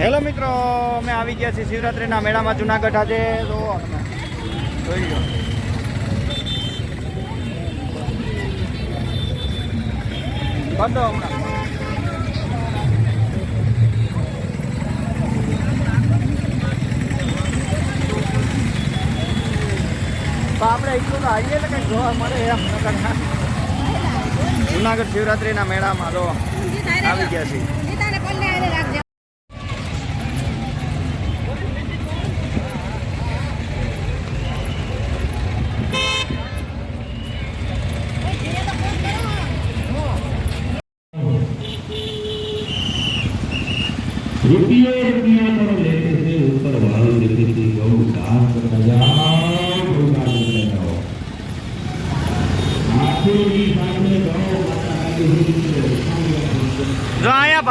Hello મિત્રો અમે આવી ગયા છીએ શિવરાત્રિના મેળામાં જુનાગઢ આજે. જોવો જોઈ લો બંધો હમણાં તો આપણે એટલું તો આવીએ ને કંઈક જોવા મળે એમ. જુનાગઢ શિવરાત્રિના મેળામાં જો આવી ગયા છીએ.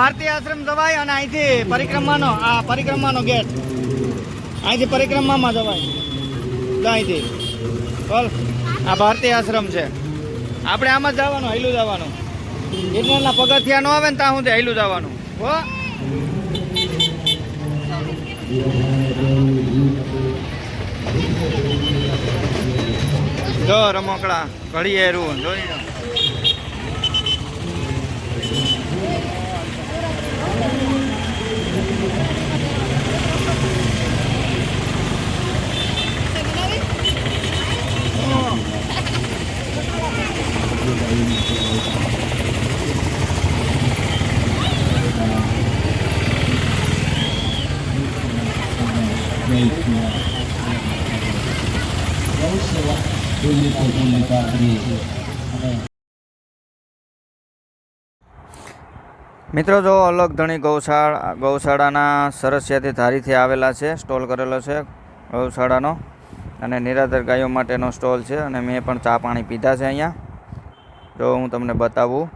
ભારતીય આશ્રમ જવાય અને અહીંથી પરિક્રમાનો, આ પરિક્રમાનો ગેટ. અહીંથી પરિક્રમામાં જવાય. અહીંથી. બોલ. આ ભારતીય આશ્રમ છે. આપણે આમાં જ જવાનું હૈલું જવાનું. ગિરનારના પગથિયા ન આવે ને ત્યાં સુધી હૈલું જવાનું. હો? જો રમકડા, ઘડીએ રૂ, જોઈ લો મિત્રો, જો અલગ ધણી ગૌશાળા, ગૌશાળાના સરસિયાથી ધારીથી આવેલા છે, સ્ટોલ કરેલો છે ગૌશાળાનો અને નિરાધાર ગાયો માટેનો સ્ટોલ છે અને મેં પણ ચા પાણી પીધા છે અહીંયા. જો હું તમને બતાવું.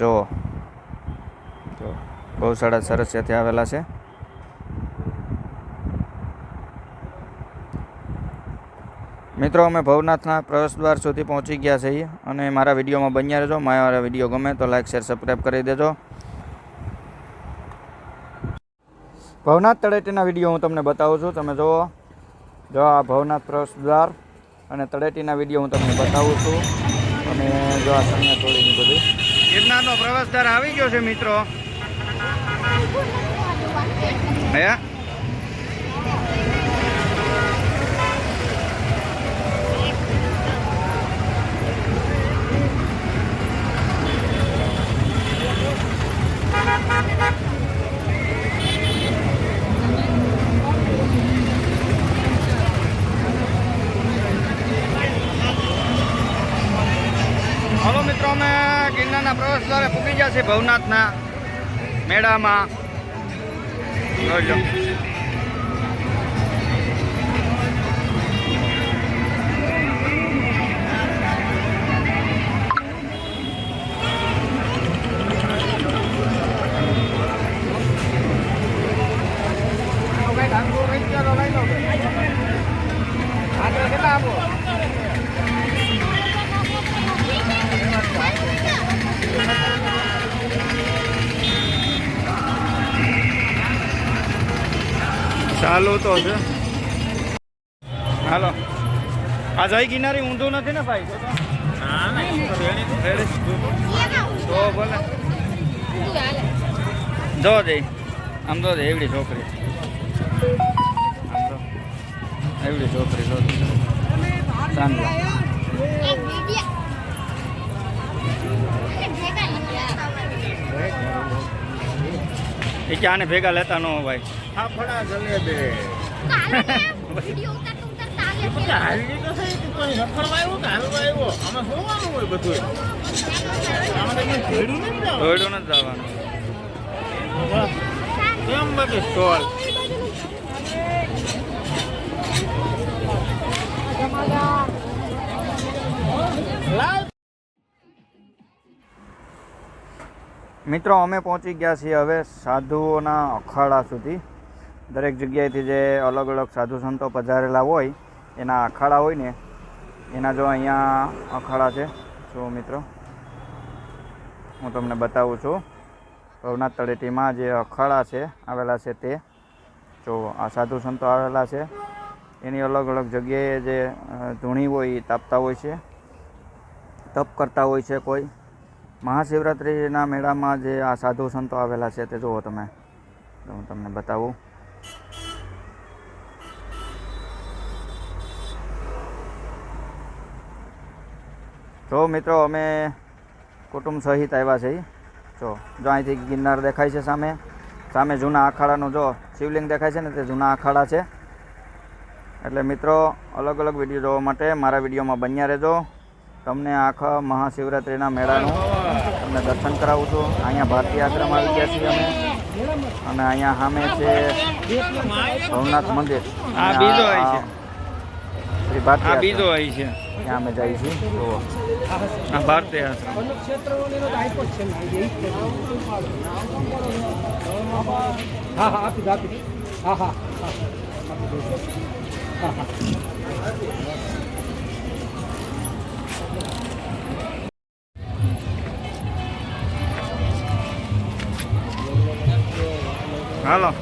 જો ગૌશાળા સરસિયાથી આવેલા છે. મિત્રો, અમે ભવનાથના પ્રવેશદ્વાર સુધી પહોંચી ગયા છીએ અને મારા વિડીયોમાં બન્યા રહેજો. મારા વીડિયો ગમે તો લાઈક, શેર સબસ્ક્રાઈબ કરી દેજો. ભવનાથ તળેટીના વીડિયો હું તમને બતાવું છું. તમે જુઓ. જો આ ભવનાથ પ્રવેશદ્વાર અને તળેટીના વીડિયો હું તમને બતાવું છું. અને જો આ સૈન્ય થોડીની બધી. ગિરનારનો પ્રવેશદ્વાર આવી ગયો છે, મિત્રો. હે? અમે ગિરનારના પ્રવેશ દ્વારે પૂકી ગયા છે ભવનાથના મેળામાં. જોઈ ચાલુ તો છે હાલો. આ જઈ કિનારી ઊંધું નથી ને ભાઈ? તો. બોલે. જો જઈ આમ તો એવડી છોકરી. આમ તો એવડી છોકરી જો એ કે આને ભેગા લેતા ન હો ભાઈ? ફાફડા જલેબી હાલની તો થઈ કોઈ રખડવા આવ્યો કે હાલવા આવ્યો? આમાં જોવાનું હોય બધું? આમાં તો ભેડું નથી જવાનું. નથી જવાનું. કેમ બાકી સ્ટોલ? મિત્રો અમે પહોંચી ગયા છીએ હવે સાધુઓના અખાડા સુધી. દરેક જગ્યાએથી જે અલગ અલગ સાધુ સંતો પધારેલા હોય, એના અખાડા હોય ને, એના જો અહીંયા અખાડા છે. જો મિત્રો, હું તમને બતાવું છું. ભવનાથ તળેટીમાં જે અખાડા છે, આવેલા છે તે, જો આ સાધુ સંતો આવેલા છે, એની અલગ અલગ જગ્યાએ જે ધૂણી હોય એ તાપતા હોય છે, તપ કરતા હોય છે કોઈ. મહાશિવરાત્રિના મેળામાં જે આ સાધુ સંતો આવેલા છે તે જુઓ તમે. હું તમને બતાવું. જો મિત્રો અમે કુટુંબ સહિત આવ્યા છીએ. જો જો અહીંથી ગિરનાર દેખાય છે સામે. સામે જૂના અખાડાનું જો શિવલિંગ દેખાય છે ને તે જૂના અખાડા છે. એટલે મિત્રો અલગ અલગ વીડિયો જોવા માટે મારા વિડીયોમાં બન્યા રહેજો. તમને આખા મહાશિવરાત્રિના મેળાનું તમને દર્શન કરાવું છું. અહીંયા ભારતીય આશ્રમ આવી ગયા છીએ અમે. અને અહીંયા સામે છે ભવનાથ મંદિર. આ બીજો હોય છે. શ્રી ભારતીય આ બીજો આવી અહીં છે. ત્યાં અમે જઈએ છીએ. જુઓ આ ભારતીય આશ્રમ હા હા આપી આપી હા હા હા હા. હાલો.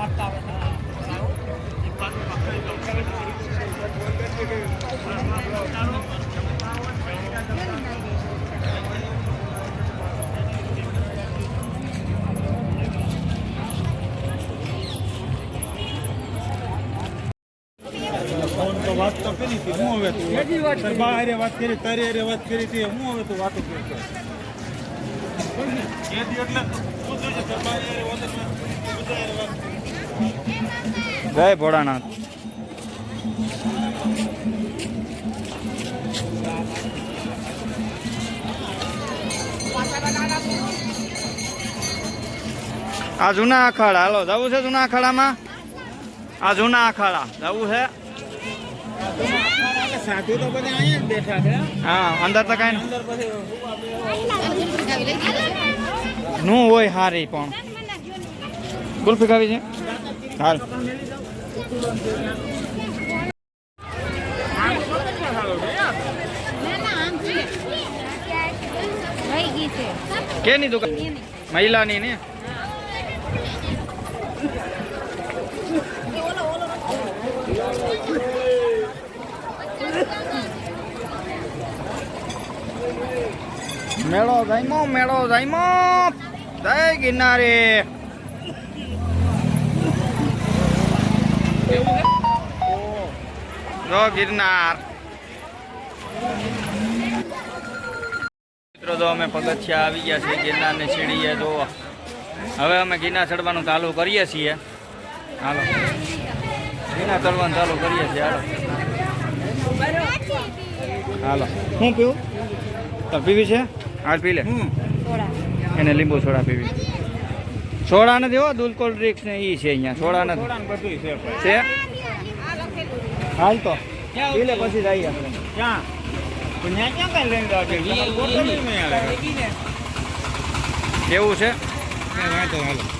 વાત તો કરી હતી હું હવે તું બહારે વાત કરી તારી હારે વાત કરી હતી હું હવે તું વાતો કરી એટલે જય ભોળાનાથ. આ જૂના અખાડા હાલો જવું છે જૂના અખાડામાં? આ જૂના અખાડા જવું છે? સાધુ તો બધા અહીંયા બેઠા છે. હા અંદર તો કઈ નું હોય હારી પણ. ગુલ્ફી ખાવી છે? હાલ. કેની દુકાન? મહિલાની ને? મેળો જાયમો મેળો જાયમો. જય ગિરનારી. જો ગિરનાર. મિત્રો તો અમે પગથિયા આવી ગયા છીએ ગિરનારની સીડીએ જોવા હવે અમે ગિરનાર ચડવાનું ચાલુ કરીએ છીએ. હાલો. ગિરનાર ચડવાનું ચાલુ કરીએ છીએ હાલો. હાલો. શું પીવું? તો પીવી છે? હાલ પી લે. એને લીંબુ સોડા પીવી. સોડા નથી હો દૂધ કોલ્ડ ડ્રિંક્સ ને એ છે અહીંયા. સોડા નથી છે હાલ તો. પી પછી જઈએ આપણે. ક્યાં. કેવું છે? હાલો.